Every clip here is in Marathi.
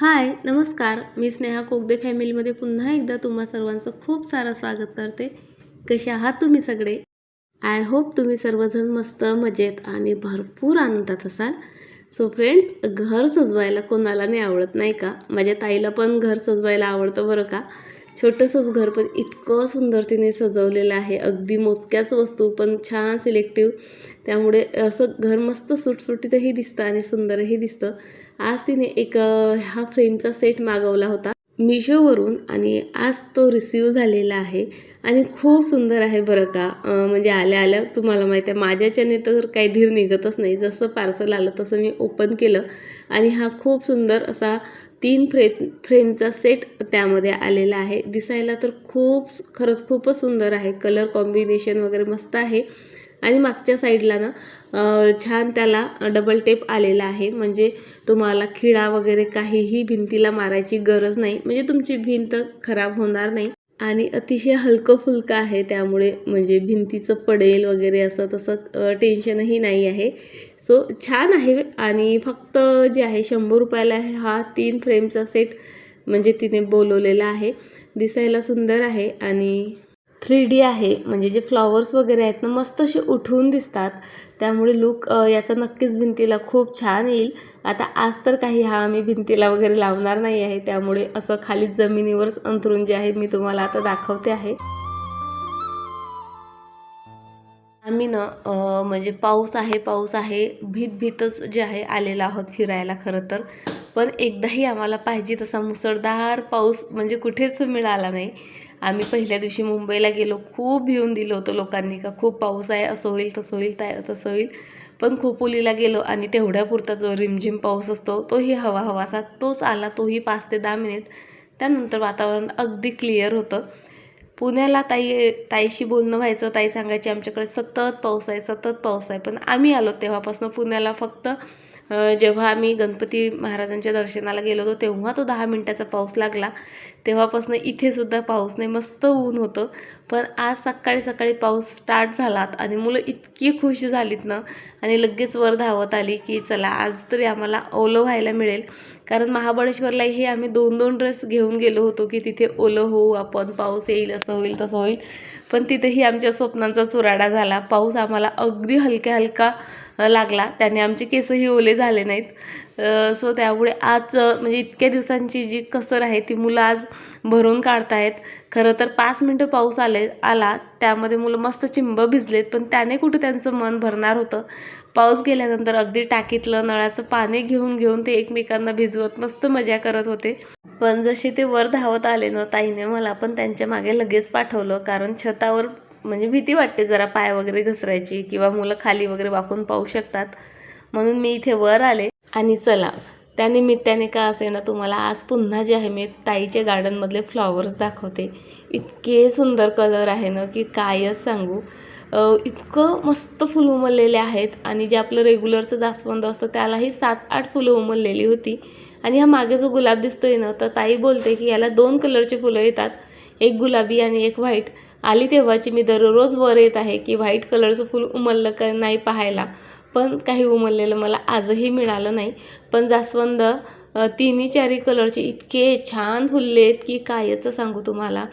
हाय नमस्कार. मी स्नेहा कोगदे फॅमिलीमध्ये पुन्हा एकदा तुम्हा सर्वांचं खूप सारं स्वागत करते. कसे आहात तुम्ही सगळे? आय होप तुम्ही सर्वजण मस्त मजेत आणि भरपूर आनंदात असाल. सो फ्रेंड्स घर सजवायला कोणाला नाही आवडत नाही का? माझ्या ताईला पण घर सजवायला आवडतं बरं का? छोटंसंच घर पण इतकं सुंदर तिने सजवलेलं आहे. अगदी मोजक्याच वस्तू पण छान सिलेक्टिव्ह त्यामुळे असं घर मस्त सुटसुटीतही दिसतं आणि सुंदरही दिसतं. आज तिने एक हा फ्रेमचा सेट मागवला होता. मिशोवरून आणि आज तो रिसीव झालेला आहे. आणि खूप सुंदर आहे बरं का. म्हणजे आल्या आल्या तुम्हाला माहिती आहे माझ्याच्याने तर काही धीर निघतच नाही. जसं पार्सल आलं तसं मी ओपन केलं. आणि हा खूप सुंदर असा तीन फ्रे फ्रेमचा सेट त्यामध्ये आलेला आहे. दिसायला तर खूप खरंच खूपच सुंदर आहे. कलर कॉम्बिनेशन वगैरे मस्त आहे. आणि मागच्या साईडला ना छान त्याला डबल टेप आलेला आहे. म्हणजे तुम्हाला खिळा वगैरे काहीही भिंतीला मारायची गरज नाही. म्हणजे तुमची भिंत खराब होणार नाही. आणि अतिशय हलकं फुलकं आहे त्यामुळे म्हणजे भिंतीचं पडेल वगैरे असं तसं टेन्शनही नाही आहे. सो छान आहे आणि फक्त जे आहे शंभर रुपयाला आहे हा तीन फ्रेमचा सेट म्हणजे तिने बोलवलेला आहे. दिसायला सुंदर आहे आणि थ्री डी आहे. म्हणजे जे फ्लॉवर्स वगैरे आहेत ना मस्त असे उठून दिसतात. त्यामुळे लुक याचा नक्कीच भिंतीला खूप छान येईल. आता आज तर काही हा आम्ही भिंतीला वगैरे लावणार नाही आहे. त्यामुळे असं खाली जमिनीवरच अंथरून जे आहे मी तुम्हाला आता दाखवते आहे. आम्ही ना म्हणजे पाऊस आहे पाऊस आहे. भीत भीतच जे आहे आलेलं आहोत फिरायला खरं तर. पण एकदाही आम्हाला पाहिजे तसा मुसळधार पाऊस म्हणजे कुठेच मिळाला नाही. आम्ही पहिल्या दिवशी मुंबईला गेलो. खूप भिवून दिलं होतं लोकांनी का खूप पाऊस आहे असं होईल तसं होईल त्या तसं होईल. पण खोपोलीला गेलो आणि तेवढ्यापुरता जो रिमझिम पाऊस असतो तोही हवा हवासा तोच आला तोही पाच ते दहा मिनिट. त्यानंतर वातावरण अगदी क्लिअर होतं. पुण्याला ताई ताईशी बोलणं व्हायचं ताई सांगायची आमच्याकडे सतत पाऊस आहे सतत पाऊस आहे. पण आम्ही आलो तेव्हापासून पुण्याला फक्त जेव्हा आम्ही गणपती महाराजांच्या दर्शनाला गेलो होतो तेव्हा तो दहा मिनटाचा पाऊस लागला. तेव्हापासून इथे सुद्धा पाऊस नाही मस्त ऊन होतं. पण आज सकाळी सकाळी पाऊस स्टार्ट झालात आणि मुलं इतकी खुश झालीत ना. आणि लगेच वर धावत आली की चला आज तरी आम्हाला ओलं व्हायला मिळेल. कारण महाबळेश्वरलाही आम्ही दोन दोन ड्रेस घेऊन गेलो होतो की तिथे ओलं होऊ आपण पाऊस येईल असं होईल तसं होईल. पण तिथेही आमच्या स्वप्नांचा चुराडा झाला. पाऊस आम्हाला अगदी हलक्या हलका लागला. त्याने आमचे केसही ओले झाले नाहीत. सो त्यामुळे आज म्हणजे इतक्या दिवसांची जी कसर आहे ती मुलं आज भरून काढतायत. खरं तर पाच मिनटं पाऊस आले आला त्यामध्ये मुलं मस्त चिंब भिजलेत पण त्याने कुठं त्यांचं मन भरणार होतं? पाऊस गेल्यानंतर अगदी टाकीतलं नळाचं पाणी घेऊन घेऊन ते एकमेकांना भिजवत मस्त मजा करत होते. पण जसे ते वर धावत आले ना ताईने मला पण त्यांच्या मागे लगेच पाठवलं. कारण छतावर म्हणजे भीती वाटते जरा पाय वगैरे घसरायची किंवा मुलं खाली वगैरे वाकून पाहू शकतात. म्हणून मी इथे वर आले आणि चला त्या निमित्ताने का असे ना तुम्हाला आज पुन्हा जे आहे मी ताईच्या गार्डनमधले फ्लॉवर्स दाखवते. इतके सुंदर कलर आहे ना की कायच सांगू. इतकं मस्त फुलं उमललेले आहेत आणि जे आपलं रेग्युलरचं जास्वंद असतं त्यालाही सात आठ फुलं उमललेली होती. आणि हा मागे जो गुलाब दिसतोय ना तर ताई बोलते की याला दोन कलरचे फुलं येतात. एक गुलाबी आणि एक व्हाईट. आली तेव्हाची मी दररोज वर येत आहे की व्हाईट कलरचं फुल उमललं का नाही पाहायला. पण काही उमललेलं मला आजही मिळालं नाही. पण जास्वंद तिन्ही चारी कलरचे इतके छान फुलले आहेत की कायचं सांगू तुम्हाला.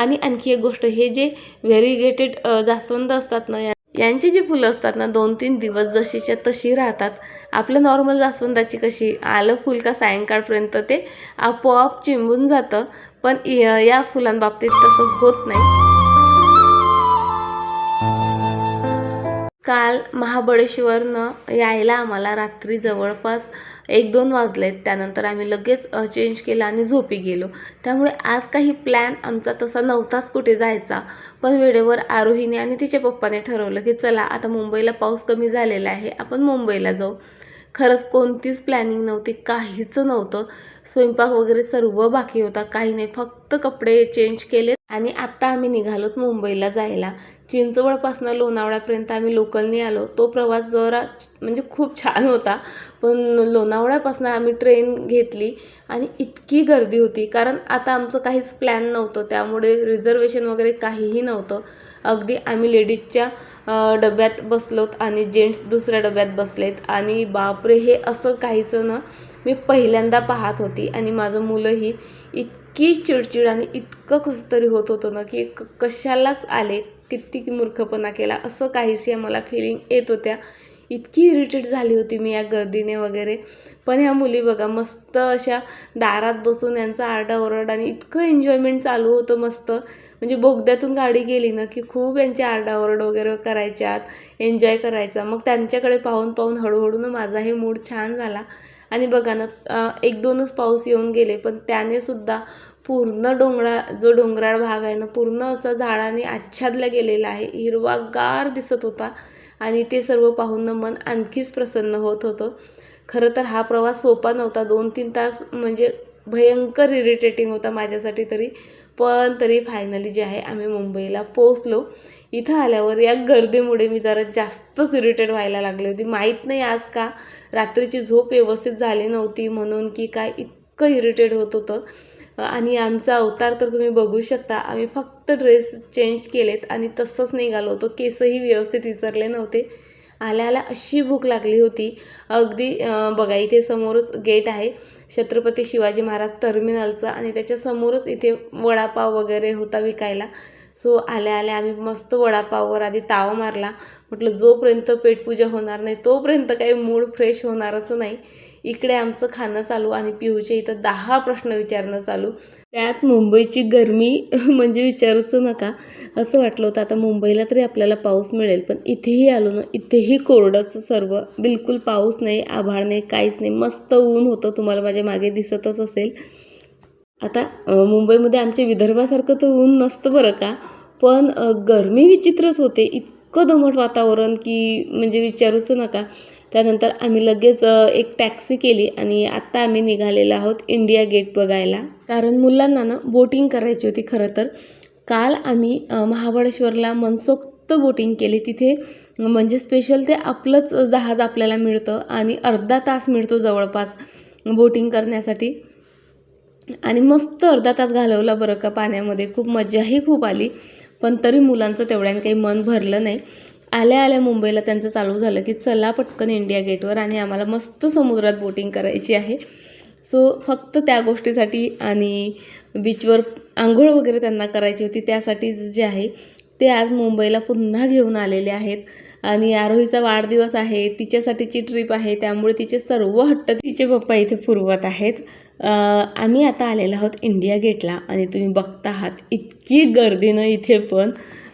आणि आणखी एक गोष्ट हे जे व्हेरिगेटेड जास्वंद असतात ना या- यांची जी फुलं असतात ना दोन तीन दिवस जशीच्या तशी राहतात. आपलं नॉर्मल जास्वंदाची कशी आलं फुल का सायंकाळपर्यंत ते आपोआप चिंबून जातं. पण या या फुलांबाबतीत तसं होत नाही. काल महाबळेश्वरनं यायला आम्हाला रात्री जवळपास एक दोन वाजलेत. त्यानंतर आम्ही लगेच चेंज केलं आणि झोपी गेलो. त्यामुळे आज काही प्लॅन आमचा तसा नव्हताच कुठे जायचा. पण वेळेवर आरोहीने आणि तिच्या पप्पाने ठरवलं की चला आता मुंबईला पाऊस कमी झालेला आहे आपण मुंबईला जाऊ. खरंच कोणतीच प्लॅनिंग नव्हती काहीच नव्हतं. स्वयंपाक वगैरे सर्व बाकी होता काही नाही फक्त कपडे चेंज केले आणि आत्ता आम्ही निघालोत मुंबईला जायला. चिंचवडपासनं लोणावळ्यापर्यंत आम्ही लोकलनी आलो. तो प्रवास जरा म्हणजे खूप छान होता. पण लोणावळ्यापासून आम्ही ट्रेन घेतली आणि इतकी गर्दी होती. कारण आता आमचं काहीच प्लॅन नव्हतं. त्यामुळे रिझर्वेशन वगैरे काहीही नव्हतं. अगदी आम्ही लेडीजच्या डब्यात बसलोत आणि जेंट्स दुसऱ्या डब्यात बसलेत. आणि बापरे हे असं काहीसं ना मी पहिल्यांदा पाहत होती. आणि माझं मुलंही इतकी चिडचिड आणि इतकं कसं तरी होत होतं ना की क कशालाच आले किती मूर्खपणा केला असं काहीशी मला फिलिंग येत होत्या. इतकी इरिटेट झाली होती मी या गर्दीने वगैरे. पण ह्या मुली बघा मस्त अशा दारात बसून यांचा आरडाओरड आणि इतकं एन्जॉयमेंट चालू होतं मस्त. म्हणजे बोगद्यातून गाडी गेली ना की खूप यांची आरडाओरड वगैरे करायच्यात एन्जॉय करायचा. मग त्यांच्याकडे पाहून पाहून हळूहळू ना माझाही मूड छान झाला. आणि बघा ना एक दोनच पाऊस येऊन गेले पण त्याने सुद्धा पूर्ण डोंगरा जो डोंगराळ भाग आहे ना पूर्ण असा झाडाने आच्छादला गेलेला आहे. हिरवागार दिसत होता. आणि ते सर्व पाहून मन आणखीच प्रसन्न होत होतं. खरं तर हा प्रवास सोपा नव्हता. दोन तीन तास म्हणजे भयंकर इरिटेटिंग होता माझ्यासाठी तरी. पण तरी फायनली जे आहे आम्ही मुंबईला पोचलो इथं आल्यावर या गर्दीमुळे मी जरा जास्तच इरिटेट व्हायला लागली होती. माहीत नाही आज का रात्रीची झोप व्यवस्थित झाली नव्हती म्हणून की काय इतकं इरिटेट होत होतं. आणि आमचा अवतार तर तुम्ही बघू शकता. आम्ही फक्त ड्रेस चेंज केलेत आणि तसंच निघालो होतो. केसही व्यवस्थित विसरले नव्हते. आल्या आल्या अशी भूक लागली होती. अगदी बघा इथे समोरच गेट आहे. छत्रपती शिवाजी महाराज टर्मिनलचं आणि त्याच्यासमोरच इथे वडापाव वगैरे होता विकायला. सो आल्या आल्या आम्ही मस्त वडापाववर आधी ताव मारला. म्हटलं जोपर्यंत पेटपूजा होणार नाही तोपर्यंत काही मूड फ्रेश होणारच नाही. इकडे आमचं खाणं चालू आणि पिऊचे इथं दहा प्रश्न विचारणं चालू. त्यात मुंबईची गरमी म्हणजे विचारूच नका. असं वाटलं होतं. आता मुंबईला तरी आपल्याला पाऊस मिळेल पण इथेही आलो ना इथेही कोरडंच सर्व. बिलकुल पाऊस नाही आभाळ नाही काहीच नाही. मस्त ऊन होतं तुम्हाला माझ्या मागे दिसतच असेल. आता मुंबईमध्ये आमच्या विदर्भासारखं तर ऊन नसतं बरं का पण गरमी विचित्रच होते. इतकं दमट वातावरण की म्हणजे विचारूच नका. त्यानंतर आम्ही लगेच एक टॅक्सी केली आणि आत्ता आम्ही निघालेलो आहोत इंडिया गेट बघायला. कारण मुलांना ना बोटिंग करायची होती खरं तर. काल आम्ही महाबळेश्वरला मनसोक्त बोटिंग केली. तिथे म्हणजे स्पेशल ते आपलंच जहाज आपल्याला मिळतं आणि अर्धा तास मिळतो जवळपास बोटिंग करण्यासाठी. आणि मस्त अर्धा तास घालवला बरं का पाण्यामध्ये. खूप मजाही खूप आली. पण तरी मुलांचं तेवढ्याने काही मन भरलं नाही. आल्या आल्या मुंबईला त्यांचं चालू झालं की चला पटकन इंडिया गेटवर आणि आम्हाला मस्त समुद्रात बोटिंग करायची आहे. सो फक्त त्या गोष्टीसाठी आणि बीचवर आंघोळ वगैरे त्यांना करायची होती त्यासाठी जे आहे ते आज मुंबईला पुन्हा घेऊन आलेले आहेत. आणि आरोहीचा वाढदिवस आहे तिच्यासाठीची ट्रिप आहे त्यामुळे तिचे सर्व हट्ट तिचे पप्पा इथे पुरवत आहेत. आम्ही आता आलेलो आहोत इंडिया गेटला आणि तुम्ही बघता आहात इतकी गर्दीनं इथे पण.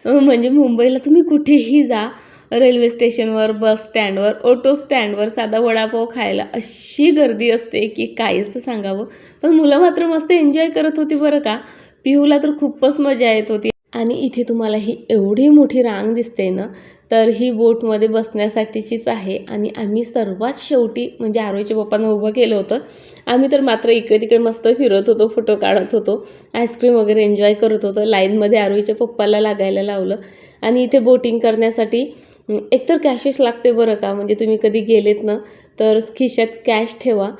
म्हणजे मुंबईला तुम्ही कुठेही जा रेल्वे स्टेशनवर बस स्टँडवर ऑटो स्टँडवर साधा वडापाव खायला अशी गर्दी असते की काहीच सांगावं. पण मुलं मात्र मस्त एन्जॉय करत होती बरं का. पिहूला तर खूपच मजा येत होती. आणि इथे तुम्हाला ही एवढी मोठी रांग दिसते ना तर ही बोटमध्ये बसण्यासाठीचीच आहे. आणि आम्ही सर्वात शेवटी म्हणजे आरोहीच्या पप्पांना उभं केलं होतं. आम्ही तर मात्र इकडे तिकडे मस्त फिरत होतो फोटो काढत होतो. आईस्क्रीम वगैरे एन्जॉय करत होतो. लाईनमध्ये आरोईच्या पप्पाला लागायला लावलं. आणि इथे बोटिंग करण्यासाठी एकतर कॅशेस लागते बरं का? म्हणजे तुम्ही कधी गेलेत ना तर खिशात कॅश ठेवा.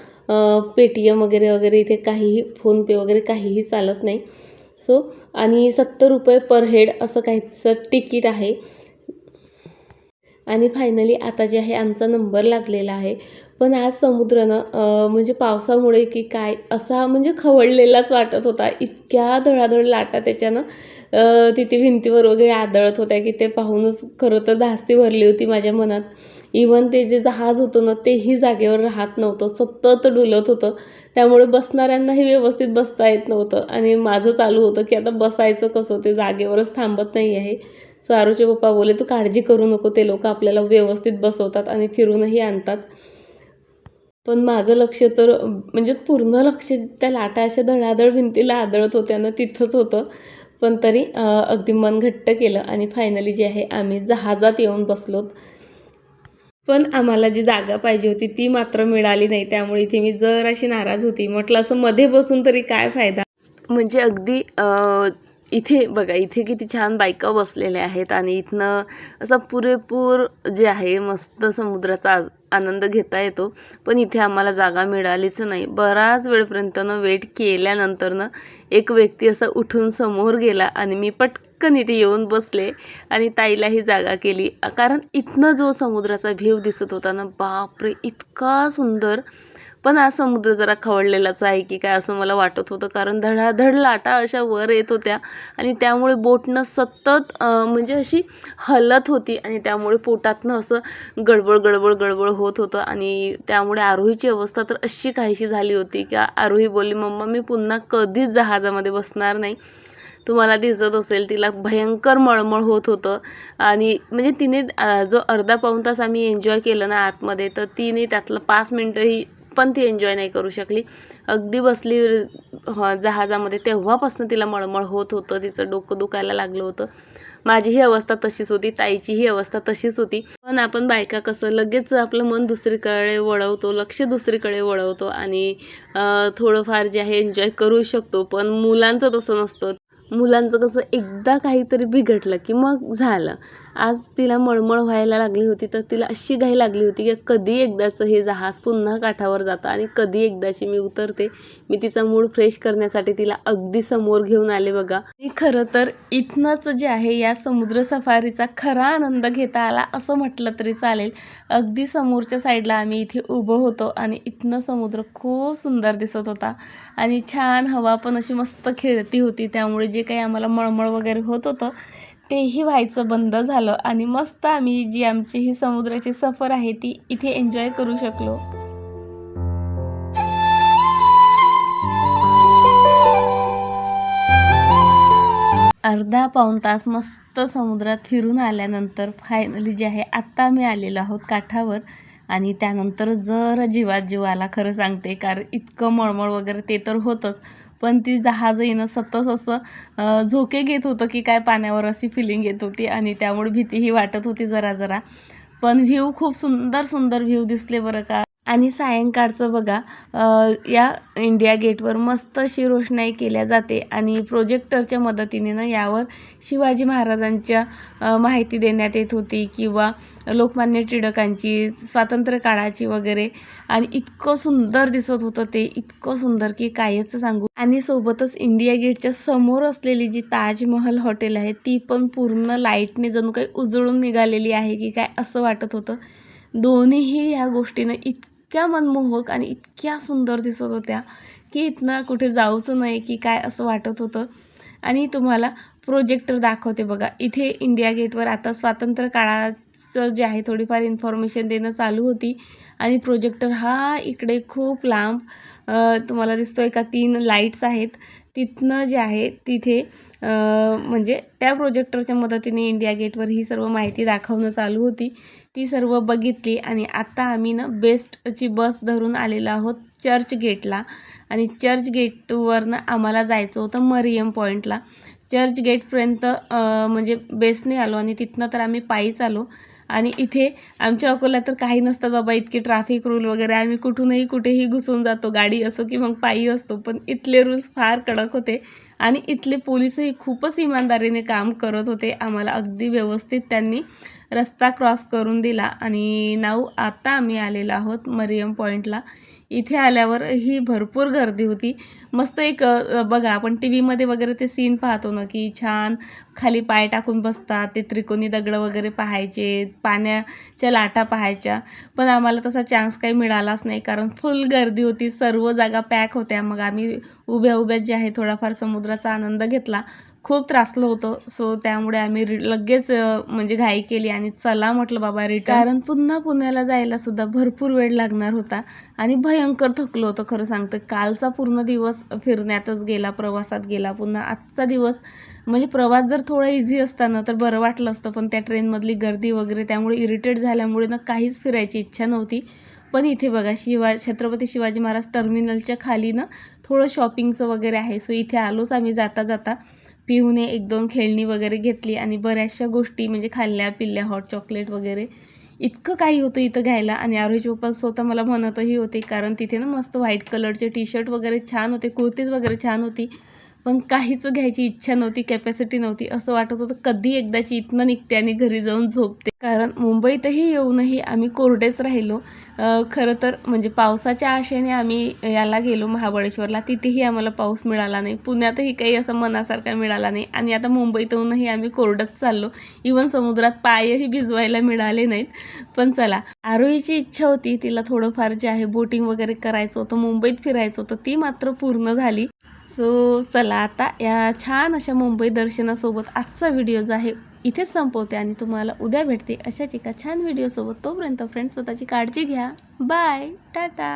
पेटीएम वगैरे वगैरे इथे काहीही फोनपे वगैरे काहीही चालत नाही. सो आणि सत्तर रुपये पर हेड असं काहीचं तिकीट आहे. आणि फायनली आता जे आहे आमचा नंबर लागलेला आहे. पण आज समुद्रानं म्हणजे पावसामुळे की काय असा म्हणजे खवळलेलाच वाटत होता. इतक्या धडाधड लाटा त्याच्यानं तिथे भिंतीवर वगैरे आदळत होत्या की ते पाहूनच खरं तर धास्ती भरली होती माझ्या मनात. इवन ते जे जहाज होतं ना तेही जागेवर राहत नव्हतं. सतत डुलत होतं. त्यामुळे बसणाऱ्यांनाही व्यवस्थित बसता येत नव्हतं. आणि माझं चालू होतं की आता बसायचं कसं? ते जागेवरच थांबत नाही आहे. सो आरूचे पप्पा बोले तू काळजी करू नको ते लोक आपल्याला व्यवस्थित बसवतात आणि फिरूनही आणतात. पण माझं लक्ष तर म्हणजे पूर्ण लक्ष त्या लाटा अशा धडाधड भिंतीला आदळत होत्या ना तिथंच होतं. पण तरी अगदी मन घट्ट केलं आणि फायनली जे आहे आम्ही जहाजात येऊन बसलोत पण आम्हाला जी जागा पाहिजे होती ती मात्र मिळाली नाही. त्यामुळे इथे मी जर अशी नाराज होती. म्हटलं असं मध्ये बसून तरी काय फायदा? म्हणजे अगदी इथे बघा इथे किती छान बायका बसलेल्या आहेत आणि इथनं असा पुरेपूर जे आहे मस्त समुद्राचा आ- आनंद घेता येतो. पण इथे आम्हाला जागा मिळालीच नाही. बराच वेळपर्यंत वेट केल्यानंतर ना एक व्यक्ती असा उठून समोर गेला आणि मी पटकन इथे येऊन बसले आणि ताईलाही जागा केली. कारण इथनं जो समुद्राचा व्ह्यू दिसत होता ना बापरे इतका सुंदर पण हा समुद्र जरा खवळलेलाच आहे की काय असं मला वाटत होतं. कारण धडाधड लाटा अशा वर येत होत्या आणि त्यामुळे बोटनं सतत म्हणजे अशी हलत होती आणि त्यामुळे पोटातनं असं गडबड गडबड गडबड होत होतं. आणि त्यामुळे आरोहीची अवस्था तर अशी काहीशी झाली होती की आरोही बोलली मम्मा मी पुन्हा कधीच जहाजामध्ये बसणार नाही. तुम्हाला दिसत असेल तिला भयंकर मळमळ होत होतं. आणि म्हणजे तिने जो अर्धा पाऊण तास आम्ही एन्जॉय केलं ना आतमध्ये तर तिने त्यातलं पाच मिनटंही पण ती एन्जॉय नाही करू शकली. अगदी बसली ह जहाजामध्ये तेव्हापासून तिला मळमळ होत होतं. तिचं डोकं दुखायला लागलं होतं. माझीही अवस्था तशीच होती. ताईचीही अवस्था तशीच होती. पण आपण बायका कसं लगेच आपलं मन दुसरीकडे वळवतो लक्ष दुसरीकडे वळवतो आणि थोडंफार जे आहे एन्जॉय करू शकतो. पण मुलांचं तसं नसतं. मुलांचं कसं एकदा काहीतरी बिघडलं की मग झालं. आज तिला मळमळ व्हायला लागली होती तर तिला अशी घाई लागली होती की कधी एकदाचं हे जहाज पुन्हा काठावर जातं आणि कधी एकदाची मी उतरते. मी तिचा मूड फ्रेश करण्यासाठी तिला अगदी समोर घेऊन आले बघा. आणि खरं तर इथनंच जे आहे या समुद्र सफारीचा खरा आनंद घेता आला असं म्हटलं तरी चालेल. अगदी समोरच्या साईडला आम्ही इथे उभं होतो आणि इथनं समुद्र खूप सुंदर दिसत होता. आणि छान हवा पण अशी मस्त खेळती होती त्यामुळे जे काही आम्हाला मळमळ वगैरे होत होतं तेही व्हायचं बंद झालं आणि मस्त आम्ही जी आमची ही समुद्राची सफर आहे ती इथे एन्जॉय करू शकलो. अर्धा पाऊण तास मस्त समुद्रात फिरून आल्यानंतर फायनली जे आहे आत्ता आम्ही आलेलो आहोत काठावर आणि त्यानंतर जर जीवात जीव आला खरं सांगते कारण इतकं मळमळ वगैरे ते तर होतंच. पण ती जहाज येणं सतत असं झोके घेत होतं की काय पाण्यावर अशी फिलिंग येत होती आणि त्यामुळे भीतीही वाटत होती जरा जरा. पण व्ह्यू खूप सुंदर सुंदर व्ह्यू दिसले बरं का. आणि सायंकाळचं बघा या इंडिया गेटवर मस्त अशी रोषणाई केल्या जाते आणि प्रोजेक्टरच्या मदतीने ना यावर शिवाजी महाराजांच्या माहिती देण्यात येत होती किंवा लोकमान्य टिळकांची स्वातंत्र्य काळाची वगैरे. आणि इतकं सुंदर दिसत होतं ते इतकं सुंदर की कायच सांगू. आणि सोबतच इंडिया गेटच्या समोर असलेली जी ताजमहल हॉटेल आहे ती पण पूर्ण लाईटने जणू काही उजळून निघालेली आहे की काय असं वाटत होतं. दोन्हीही ह्या गोष्टीनं इतक्या मनमोहक आणि इतक्या सुंदर दिसत होत्या की इथनं कुठे जाऊचं नाही की काय असं वाटत होतं. आणि तुम्हाला प्रोजेक्टर दाखवते बघा. इथे इंडिया गेटवर आता स्वातंत्र्य काळाचं जे आहे थोडीफार इन्फॉर्मेशन देणं चालू होती. आणि प्रोजेक्टर हा इकडे खूप लांब तुम्हाला दिसतो का? तीन लाईट्स आहेत. तिथनं जे आहे तिथे म्हणजे त्या प्रोजेक्टरच्या मदतीने इंडिया गेटवर ही सर्व माहिती दाखवणं चालू होती. ती सर्व बघितली आणि आत्ता आम्ही ना बेस्टची बस धरून आलेलो आहोत चर्च गेटला आणि चर्च गेटवरनं आम्हाला जायचं होतं मरियम पॉईंटला चर्च गेटपर्यंत म्हणजे बेस्टने आलो आणि तिथनं तर आम्ही पायीच आलो आणि इथे आमच्या अकोला तर काही नसतं बाबा इतके ट्रॅफिक रूल वगैरे आम्ही कुठूनही कुठेही घुसून जातो गाडी असो की मग पायी असतो पण इथले रूल्स फार कडक होते. आणि इथले पोलीसही खूपच इमानदारीने काम करत होते. आम्हाला अगदी व्यवस्थित त्यांनी रस्ता क्रॉस करून दिला. आणि नाऊ आता आम्ही आलेलो आहोत मरियम पॉईंटला इथे आल्यावर ही भरपूर गर्दी होती. मस्त एक बघा आपण टी व्हीमध्ये वगैरे ते सीन पाहतो ना की छान खाली पाय टाकून बसतात ते त्रिकोणी दगडं वगैरे पाहायचे पाण्याच्या लाटा पाहायच्या. पण आम्हाला तसा चान्स काही मिळालाच नाही कारण फुल गर्दी होती सर्व जागा पॅक होत्या. मग आम्ही उभ्या उभ्यात जे आहे थोडाफार समुद्राचा आनंद घेतला. खूप त्रासलं होतं. सो त्यामुळे आम्ही लगेच म्हणजे घाई केली आणि चला म्हटलं बाबा रिटर्न कारण पुन्हा पुण्याला जायला सुद्धा भरपूर वेळ लागणार होता आणि भयंकर थकलो होतं खरं सांगतं. कालचा पूर्ण दिवस फिरण्यातच गेला प्रवासात गेला. पुन्हा आजचा दिवस म्हणजे प्रवास जर थोडा इझी असता ना तर बरं वाटलं असतं पण त्या ट्रेनमधली गर्दी वगैरे त्यामुळे इरिटेट झाल्यामुळे ना काहीच फिरायची इच्छा नव्हती. पण इथे बघा शिवा छत्रपती शिवाजी महाराज टर्मिनलच्या खाली ना थोडं शॉपिंगचं वगैरे आहे. सो इथे आलोच आम्ही जाता जाता पिऊने एक दोन खेळणी वगैरे घेतली आणि बऱ्याचशा गोष्टी म्हणजे खाल्ल्या पिल्ल्या हॉट चॉकलेट वगैरे. इतकं काही होतं इथं घ्यायला आणि आरोही पप्पा स्वतः मला म्हणतही होते कारण तिथे ना मस्त व्हाईट कलरचे टी शर्ट वगैरे छान होते कुर्तीज वगैरे छान होती. पण काहीच घ्यायची इच्छा नव्हती कॅपॅसिटी नव्हती. असं वाटत होतं कधी एकदाची इथनं निघते आणि घरी जाऊन झोपते. कारण मुंबईतही येऊनही आम्ही कोरडेच राहिलो. खरं तर म्हणजे पावसाच्या आशेने आम्ही याला गेलो महाबळेश्वरला. तिथेही आम्हाला पाऊस मिळाला नाही. पुण्यातही काही असं मनासारखा मिळाला नाही. आणि आता मुंबईतूनही आम्ही कोरडत चाललो. इवन समुद्रात पायही भिजवायला मिळाले नाहीत. पण चला आरोहीची इच्छा होती. तिला थोडंफार जे आहे बोटिंग वगैरे करायचं होतं मुंबईत फिरायचं होतं ती मात्र पूर्ण झाली. सो चला आता या छान अशा मुंबई दर्शनासोबत आजचा व्हिडिओ जो आहे इथेच संपवते आणि तुम्हाला उद्या भेटते अशाच एका छान व्हिडिओसोबत तोपर्यंत फ्रेंड्स स्वतःची काळजी घ्या. बाय टाटा